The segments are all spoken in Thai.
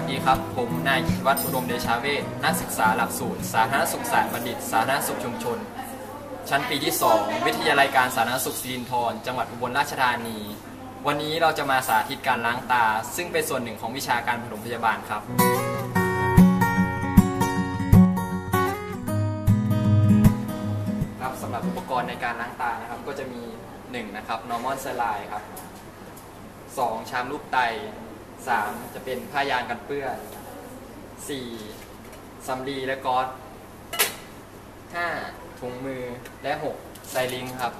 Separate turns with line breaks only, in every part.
สดีครับ ผมนายกิวัฒน์อุดมเดชาเวศนักศึกษาหลักสูตร สาธารณสุขศาสตร์บัณฑิต สาธารณสุขชุมชน ชั้นปีที่ 2 วิทยาลัยการสาธารณสุขสิรินธรจังหวัดอุบลราชธานี วันนี้เราจะมาสาธิตการล้างตา ซึ่งเป็นส่วนหนึ่งของวิชาการปฐมพยาบาลครับครับสำหรับอุปกรณ์ในการล้างตานะครับ ก็จะมี 1 นะครับ normal saline ครับ 2 ชามลูกไต 3 จะเป็นผ้ายางกันเปื้อน 4. สำลีและก๊อซ 5. ถุงมือและ 6. ไซลิงค์ครับ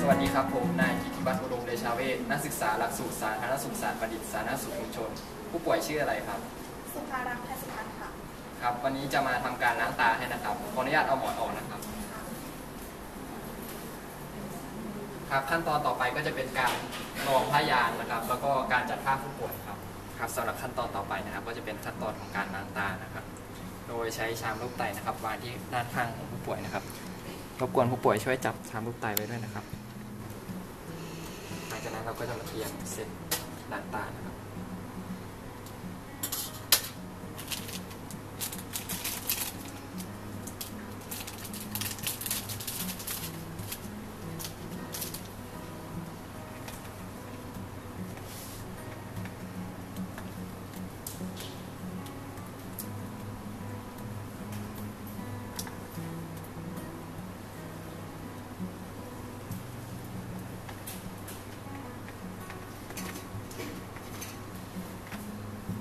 สวัสดีครับผมนายกิติบัตรอุดมเดชาเวศนักศึกษาหลักสูตรสาธารณสุขศาสตร์บัณฑิตสาธารณสุขชุมชน ผู้ป่วยชื่ออะไรครับ
สุภารักษ์แพทย์สุพรรณค่ะ
ครับ วันนี้จะมาทำการล้างตาให้นะครับ ขออนุญาตเอาหมอนออกนะครับ ครับขั้นตอนต่อไปก็จะเป็นการรองผ้ายางนะครับ แล้วก็การจัดผ้าผู้ป่วยครับครับสำหรับขั้นตอนต่อไปนะครับ ก็จะเป็นขั้นตอนของการล้างตานะครับ โดยใช้ชามลูกไตนะครับวางที่ด้านข้างของผู้ป่วยนะครับรบกวนผู้ป่วยช่วยจับชามลูกไตไว้ด้วยนะครับ หลังจากนั้นเราก็จะมาเทียมเสร็จล้างตานะครับ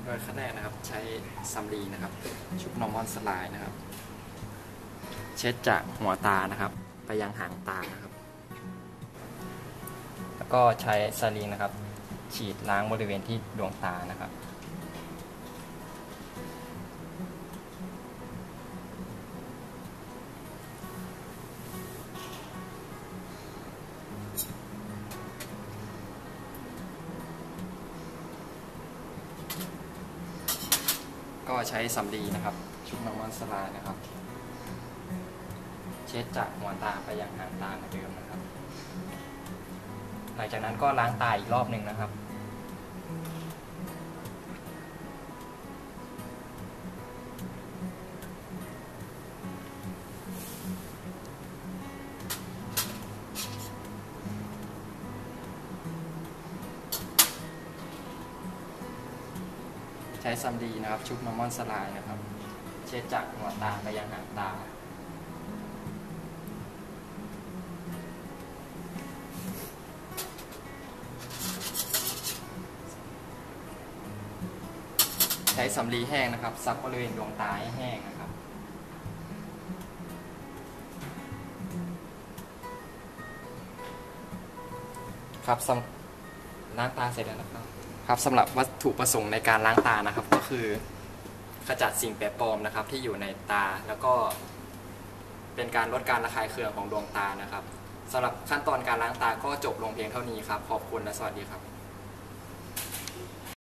ดยขั้นแรกนะครับใช้ซัมลีนะครับ ชุบนอร์มอนสไลด์นะครับ เช็ดจากหัวตานะครับ ไปยังหางตานะครับ แล้วก็ใช้ซาลีนะครับ ฉีดล้างบริเวณที่ดวงตานะครับ ก็ใช้สำลีนะครับ ชุบน้ำมันสลายนะครับ เช็ดจากหัวตาไปยังหางตาเหมือนเดิมนะครับ หลังจากนั้นก็ล้างตาอีกรอบหนึ่งนะครับ ใช้ซัมดีนะครับ ชุบนอร์มอนสลายนะครับ เช็ดจากหัวตาไปยังหางตา ใช้สำลีแห้งนะครับ ซับบริเวณดวงตาให้แห้งนะครับครับสำล้างตาเสร็จแล้วนะครับ ครับสำหรับวัตถุประสงค์ในการล้างตานะครับ ก็คือขจัดสิ่งแปลกปลอมนะครับ ที่อยู่ในตาแล้วก็เป็นการลดการระคายเคืองของดวงตานะครับสำหรับขั้นตอนการล้างตาก็จบลงเพียงเท่านี้ครับ ขอบคุณและสวัสดีครับ